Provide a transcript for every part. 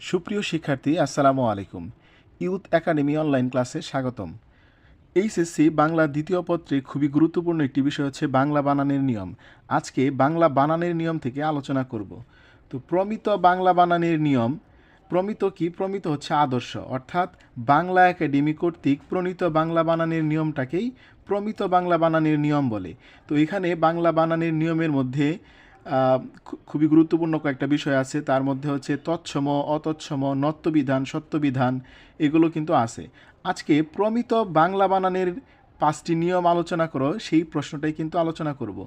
সুপ্রিয় শিক্ষার্থী, আসসালামু আলাইকুম। ইউথ একাডেমি অনলাইন ক্লাসে স্বাগতম। এইচএসসি বাংলা দ্বিতীয় পত্রে খুবই গুরুত্বপূর্ণ একটি বিষয় হচ্ছে বাংলা বানানের নিয়ম। আজকে বাংলা বানানের নিয়ম থেকে আলোচনা করব। তো প্রমিত বাংলা বানানের নিয়ম, প্রমিত কি? প্রমিত হচ্ছে আদর্শ। অর্থাৎ বাংলা একাডেমি কর্তৃক প্রণীত বাংলা বানানের নিয়মটাকেই প্রমিত বাংলা বানানের নিয়ম বলে। তো এখানে বাংলা বানানের নিয়মের মধ্যে খুবই গুরুত্বপূর্ণ কয়েকটা বিষয় আছে। তার মধ্যে হচ্ছে তৎসম, অতৎসম নত্যবিধান সত্যবিধান, এগুলো কিন্তু আছে। আজকে প্রমিত বাংলা বানানের পাঁচটি নিয়ম আলোচনা করো, সেই প্রশ্নটাই কিন্তু আলোচনা করব।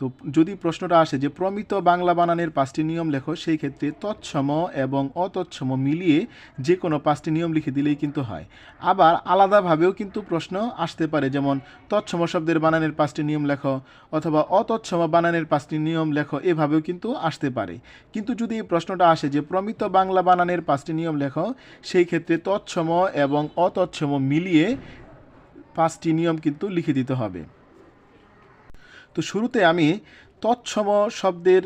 তো যদি প্রশ্নটা আসে যে প্রমিত বাংলা বানানের পাঁচটি নিয়ম লেখো, সেই ক্ষেত্রে তৎসম এবং অতৎসম মিলিয়ে যে কোনো পাঁচটি নিয়ম লিখে দিলেই কিন্তু হয়। আবার আলাদাভাবেও কিন্তু প্রশ্ন আসতে পারে, যেমন তৎসম শব্দের বানানের পাঁচটি নিয়ম লেখো অথবা অতৎসম বানানের পাঁচটি নিয়ম লেখো, এভাবেও কিন্তু আসতে পারে। কিন্তু যদি এই প্রশ্নটা আসে যে প্রমিত বাংলা বানানের পাঁচটি নিয়ম লেখো, সেই ক্ষেত্রে তৎসম এবং অতৎসম মিলিয়ে পাঁচটি নিয়ম কিন্তু লিখে দিতে হবে। তো শুরুতে আমি তৎসম শব্দের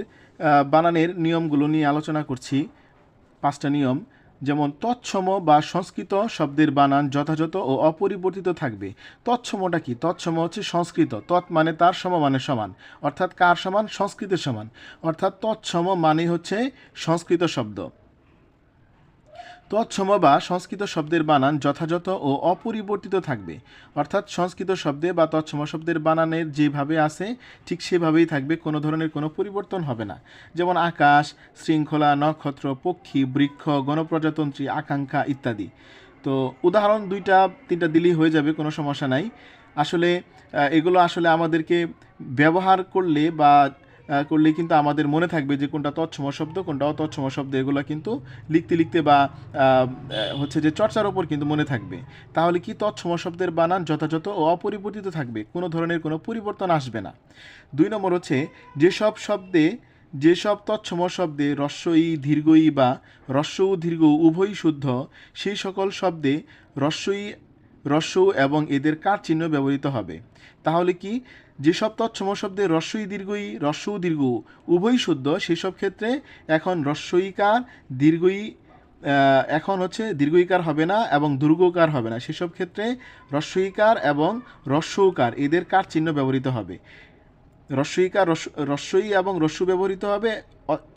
বানানের নিয়মগুলো নিয়ে আলোচনা করছি। পাঁচটা নিয়ম, যেমন তৎসম বা সংস্কৃত শব্দের বানান যথাযথ ও অপরিবর্তিত থাকবে। তৎসমটা কি? তৎসম হচ্ছে সংস্কৃত। তৎ মানে তার সম মানে সমান, অর্থাৎ কার সমান? সংস্কৃতের সমান। অর্থাৎ তৎসম মানে হচ্ছে সংস্কৃত শব্দ। তৎসম বা সংস্কৃত শব্দের বানান যথাযথ ও অপরিবর্তিত থাকবে। অর্থাৎ সংস্কৃত শব্দে বা তৎসম শব্দের বানানের যেভাবে আছে, ঠিক সেভাবেই থাকবে, কোনো ধরনের কোনো পরিবর্তন হবে না। যেমন আকাশ, শৃঙ্খলা, নক্ষত্র, পক্ষী, বৃক্ষ, গণপ্রজাতন্ত্রী, আকাঙ্ক্ষা ইত্যাদি। তো উদাহরণ দুইটা, তিনটা দিলেই হয়ে যাবে, কোনো সমস্যা নাই। আসলে এগুলো আসলে আমাদেরকে ব্যবহার করলে বা করলে কিন্তু আমাদের মনে থাকবে যে কোনটা তৎসম শব্দ, কোনটা অতৎসম শব্দ, এগুলো কিন্তু লিখতে লিখতে বা হচ্ছে যে চর্চার ওপর কিন্তু মনে থাকবে। তাহলে কি তৎসম শব্দের বানান যথাযথ ও অপরিবর্তিত থাকবে? কোনো ধরনের কোনো পরিবর্তন আসবে না। দুই নম্বর হচ্ছে, যেসব শব্দে, যেসব তৎসম শব্দে রস্বই দীর্ঘই বা রস্য দীর্ঘ উভয়ই শুদ্ধ, সেই সকল শব্দে রস্যই রস্য এবং এদের কার চিহ্ন ব্যবহৃত হবে। তাহলে কি যেসব তৎসম শব্দে রস্যই দীর্ঘই রস্য দীর্ঘ উভয় শুদ্ধ, সেসব ক্ষেত্রে এখন রস্যইকার দীর্ঘই এখন হচ্ছে দীর্ঘইকার হবে না এবং দুর্গকার হবে না। সেসব ক্ষেত্রে রস্যইকার এবং রস্যকার, এদের কার চিহ্ন ব্যবহৃত হবে? রস্বইকার রস- রস্বই এবং রস্যু ব্যবহৃত হবে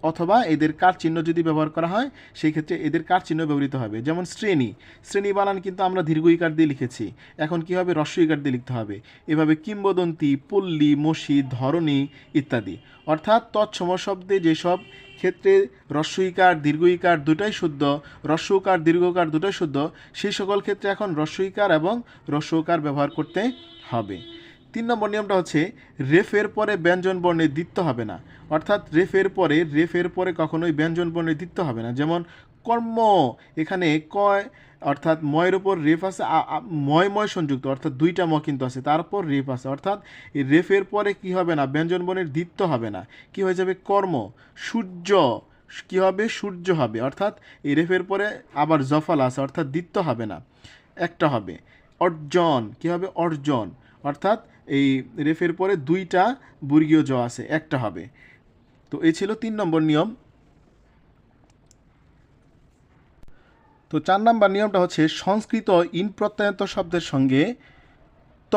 অথবা এদের কার চিহ্ন যদি ব্যবহার করা হয়, সেই ক্ষেত্রে এদের কার চিহ্ন ব্যবহৃত হবে। যেমন শ্রেণি। শ্রেণি বানান কিন্তু আমরা দীর্ঘইকার দিয়ে লিখেছি। এখন কি হবে? রস্বইকার দিয়ে লিখতে হবে। এভাবে কিংবদন্তি, পল্লী, মসজিদ, ধরণী ইত্যাদি। অর্থাৎ তৎসম শব্দে যেসব ক্ষেত্রে রস্বইকার দীর্ঘইকার দুটাই শুদ্ধ রস্যকার দীর্ঘকার দুটাই শুদ্ধ, সেই সকল ক্ষেত্রে এখন রস্বইকার এবং রস্যকার ব্যবহার করতে হবে। তিন নম্বর নিয়মটা হচ্ছে, রেফের পরে ব্যঞ্জন বর্ণে দিত্য হবে না। অর্থাৎ রেফের পরে রেফের পরে কখনোই ব্যঞ্জন বর্ণে দিত্য হবে না। যেমন, কর্ম এখানে কয়, অর্থাৎ ময়ের ওপর রেফ আছে ময় ময় সংযুক্ত, অর্থাৎ দুইটা ম কিন্তু আছে, তারপর রেফ আছে। অর্থাৎ এই রেফের পরে কি হবে না, ব্যঞ্জন বর্ণের দিত্য হবে না। কি হয়ে যাবে? কর্ম, সূর্য, কি হবে? সূর্য হবে। অর্থাৎ এই রেফের পরে আবার জফল আছে, অর্থাৎ দিত্য হবে না। একটা হবে, অর্জন, কি হবে? অর্জন। অর্থাৎ এই রেফের পরে দুইটা বর্গীয় জ আছে, একটা হবে। তো এই ছিল তিন নম্বর নিয়ম। তো চার নম্বর নিয়মটা হচ্ছে, সংস্কৃত ইন প্রত্যয়ন্ত শব্দের সঙ্গে ত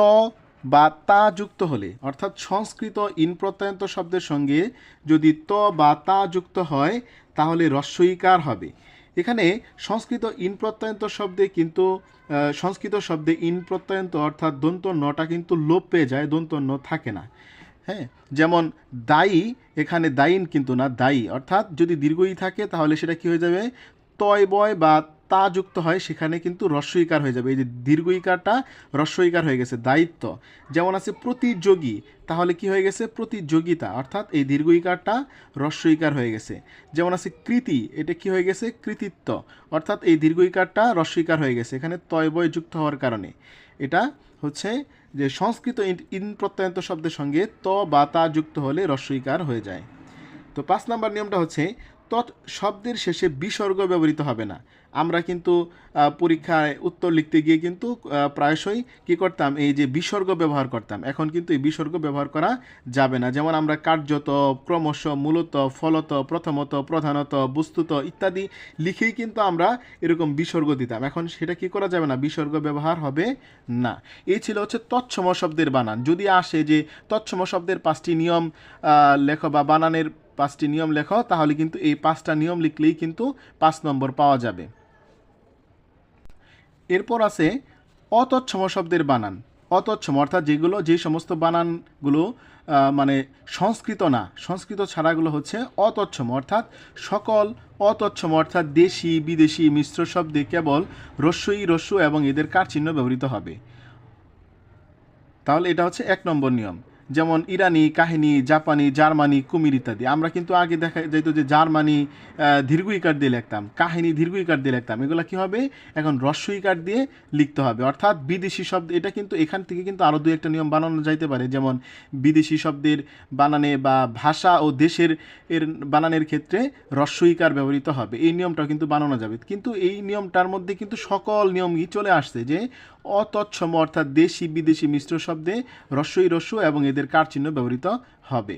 বা তা যুক্ত হলে, অর্থাৎ সংস্কৃত ইন প্রত্যয়ন্ত শব্দের সঙ্গে যদি ত বা তা যুক্ত হয়, তাহলে রস্বইকার হবে। এখানে সংস্কৃত ইন প্রত্যয়ন্ত শব্দে কিন্তু সংস্কৃত শব্দে ইন প্রত্যয়ন্ত অর্থাৎ দন্ত নটা কিন্তু লোপ পেয়ে যায়, দন্ত ন থাকে না। হ্যাঁ যেমন দায়ী, এখানে দায়ীন কিন্তু না, দায়ী। অর্থাৎ যদি দীর্ঘই থাকে তাহলে সেটা কি হয়ে যাবে? তয় বয় বা তা যুক্ত হয়, সেখানে কিন্তু রস্বইকার হয়ে যাবে। এই যে দীর্ঘ দীর্ঘইকারটা রস্বইকার হয়ে গেছে, দায়িত্ব। যেমন আছে প্রতিযোগী, তাহলে কি হয়ে গেছে? প্রতিযোগিতা, অর্থাৎ এই দীর্ঘ দীর্ঘইকারটা রস্বইকার হয়ে গেছে। যেমন আছে কৃতি, এটা কি হয়ে গেছে? কৃতিত্ব। অর্থাৎ এই দীর্ঘ দীর্ঘইকারটা রস্বইকার হয়ে গেছে, এখানে তয় বয় যুক্ত হওয়ার কারণে। এটা হচ্ছে যে সংস্কৃত ইন- ইন প্রত্যয়ন্ত শব্দের সঙ্গে ত বা তা যুক্ত হলে রস্বইকার হয়ে যায়। তো পাঁচ নাম্বার নিয়মটা হচ্ছে তৎ শব্দের শেষে বিসর্গ ব্যবহৃত হবে না। আমরা কিন্তু পরীক্ষায় উত্তর লিখতে গিয়ে কিন্তু প্রায়শই কি করতাম? এই যে বিসর্গ ব্যবহার করতাম। এখন কিন্তু এই বিসর্গ ব্যবহার করা যাবে না। যেমন আমরা কার্যত, ক্রমশ, মূলত, ফলত, প্রথমত, প্রধানত, বস্তুত ইত্যাদি লিখেই কিন্তু আমরা এরকম বিসর্গ দিতাম। এখন সেটা কি করা যাবে না? বিসর্গ ব্যবহার হবে না। এই ছিল হচ্ছে তৎসম শব্দের বানান। যদি আসে যে তৎসম শব্দের পাঁচটি নিয়ম লেখো বা বানানের পাঁচটি নিয়ম লেখো, তাহলে কিন্তু এই পাঁচটা নিয়ম লিখলেই কিন্তু পাঁচ নম্বর পাওয়া যাবে। এরপর আছে অতচ্ছম শব্দের বানান। অতৎসম অর্থাৎ যেগুলো, যে সমস্ত বানানগুলো মানে সংস্কৃত না, সংস্কৃত ছাড়াগুলো হচ্ছে অতচ্ছম। অর্থাৎ সকল অতচ্ছম, অর্থাৎ দেশি, বিদেশি মিশ্র শব্দে কেবল রস্যই রস্য এবং এদের কার চিহ্ন ব্যবহৃত হবে। তাহলে এটা হচ্ছে এক নম্বর নিয়ম। যেমন ইরানি কাহিনী, জাপানি, জার্মানি, কুমির ইত্যাদি। আমরা কিন্তু আগে দেখা যেত যে জার্মানি দীর্ঘ ইকার দিয়ে লিখতাম। কাহিনী দীর্ঘ ইকার দিয়ে লিখতাম। এগুলো কি হবে? এখন হ্রস্ব ইকার দিয়ে লিখতে হবে। অর্থাৎ বিদেশি শব্দ এটা কিন্তু এখান থেকে কিন্তু আরও দু একটা নিয়ম বানানো যাইতে পারে। যেমন বিদেশি শব্দের বানানে বা ভাষা ও দেশের এর বানানের ক্ষেত্রে হ্রস্ব ইকার ব্যবহৃত হবে। এই নিয়মটাও কিন্তু বানানো যাবে। কিন্তু এই নিয়মটার মধ্যে কিন্তু সকল নিয়মই চলে আসছে যে অতৎসম অর্থাৎ দেশি বিদেশি মিশ্র শব্দে রস্যই রস্য এবং এদের কার চিহ্ন ব্যবহৃত হবে।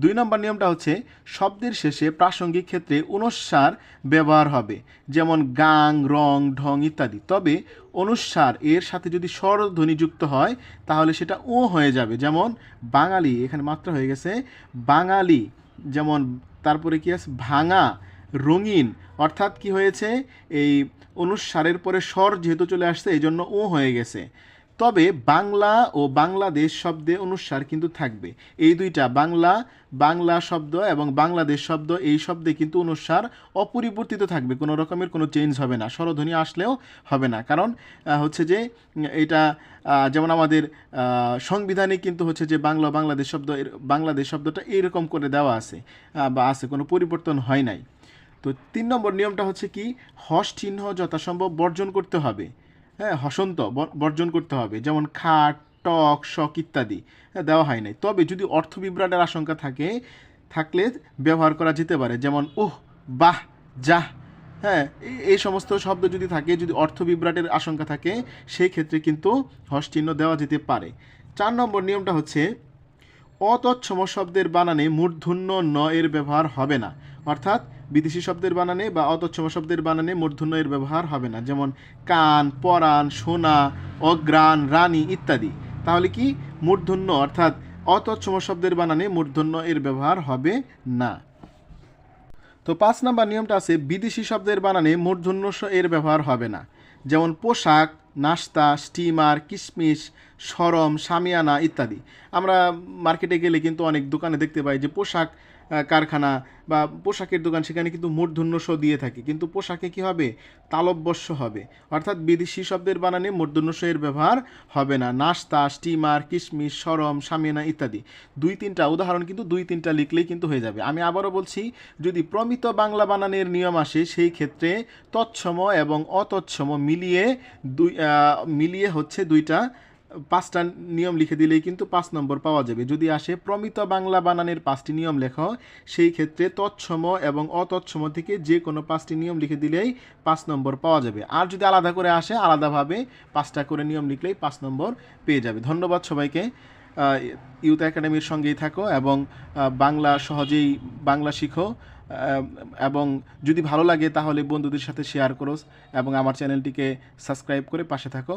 দুই নম্বর নিয়মটা হচ্ছে, শব্দের শেষে প্রাসঙ্গিক ক্ষেত্রে অনুস্বার ব্যবহার হবে, যেমন গাং, রং, ঢং ইত্যাদি। তবে অনুস্বার এর সাথে যদি স্বরধ্বনি যুক্ত হয়, তাহলে সেটা ও হয়ে যাবে। যেমন বাঙালি, এখানে মাত্রা হয়ে গেছে বাঙালি, যেমন তারপরে কি আছে? ভাঙা রঙিন। অর্থাৎ কি হয়েছে? এই অনুস্বারের পরে স্বর যেহেতু চলে আসছে এই জন্য ও হয়ে গেছে। তবে বাংলা ও বাংলাদেশ শব্দে অনুসার কিন্তু থাকবে। এই দুইটা, বাংলা বাংলা শব্দ এবং বাংলাদেশ শব্দ, এই শব্দে কিন্তু অনুস্বার অপরিবর্তিত থাকবে। কোনো রকমের কোনো চেঞ্জ হবে না। স্বরধ্বনি আসলেও হবে না। কারণ হচ্ছে যে, এটা যেমন আমাদের সংবিধানে কিন্তু হচ্ছে যে বাংলা বাংলাদেশ শব্দ বাংলাদেশ শব্দটা এইরকম করে দেওয়া আছে। বা আছে, কোনো পরিবর্তন হয় নাই। তো তিন নম্বর নিয়মটা হচ্ছে কি? হস চিহ্ন যথাসম্ভব বর্জন করতে হবে। হ্যাঁ হসন্ত বর্জন করতে হবে। যেমন খাট টক শক ইত্যাদি। হ্যাঁ, দেওয়া হয় নাই। তবে যদি অর্থ বিভ্রাটের আশঙ্কা থাকে থাকলে ব্যবহার করা যেতে পারে। যেমন ওহ বাহ যাহ। হ্যাঁ এই- সমস্ত শব্দ যদি থাকে যদি অর্থ বিভ্রাটের আশঙ্কা থাকে সেই ক্ষেত্রে কিন্তু হস চিহ্ন দেওয়া যেতে পারে। চার নম্বর নিয়মটা হচ্ছে অতৎসম শব্দের বানানে মূর্ধন্য ন এর ব্যবহার হবে না। অর্থাৎ বিদেশি শব্দের বানানে বা অতৎসম শব্দের বানানে মূর্ধন্য এর ব্যবহার হবে না, যেমন কান, পরাণ, সোনা অগ্রাণ রানী ইত্যাদি। তাহলে কি মূর্ধন্য অর্থাৎ অতৎসম শব্দের বানানে মূর্ধন্য এর ব্যবহার হবে না। তো পাঁচ নাম্বার নিয়মটা আছে, বিদেশি শব্দের বানানে মূর্ধন্য এর ব্যবহার হবে না। যেমন পোশাক, নাস্তা, স্টিমার কিশমিশ সরম, সামিয়ানা ইত্যাদি। আমরা মার্কেটে গেলে কিন্তু অনেক দোকানে দেখতে পাই যে পোশাক কারখানা বা পোশাকের দোকান, সেখানে কিন্তু মূর্ধন্য স দিয়ে থাকে। কিন্তু পোশাকে কি হবে? তালব্যস্য হবে। অর্থাৎ বিদেশি শব্দের বানানে মূর্ধন্য স এর ব্যবহার হবে না। নাস্তা, স্টিমার, কিশমিশ, সরম, সামিয়ানা ইত্যাদি। দুই তিনটা উদাহরণ কিন্তু দুই তিনটা লিখলেই কিন্তু হয়ে যাবে। আমি আবারও বলছি, যদি প্রমিত বাংলা বানানের নিয়ম আসে, সেই ক্ষেত্রে তৎসম এবং অতৎসম মিলিয়ে দুই মিলিয়ে হচ্ছে দুইটা পাঁচটা নিয়ম লিখে দিলেই কিন্তু পাঁচ নম্বর পাওয়া যাবে। যদি আসে প্রমিত বাংলা বানানের পাঁচটি নিয়ম লেখো, সেই ক্ষেত্রে তৎসম এবং অতৎসম থেকে যে কোনো পাঁচটি নিয়ম লিখে দিলেই পাঁচ নম্বর পাওয়া যাবে। আর যদি আলাদা করে আসে, আলাদাভাবে পাঁচটা করে নিয়ম লিখলেই পাঁচ নম্বর পেয়ে যাবে। ধন্যবাদ সবাইকে। ইউথ একাডেমির সঙ্গেই থাকো এবং বাংলা সহজেই বাংলা শিখো। এবং যদি ভালো লাগে তাহলে বন্ধুদের সাথে শেয়ার করো এবং আমার চ্যানেলটিকে সাবস্ক্রাইব করে পাশে থাকো।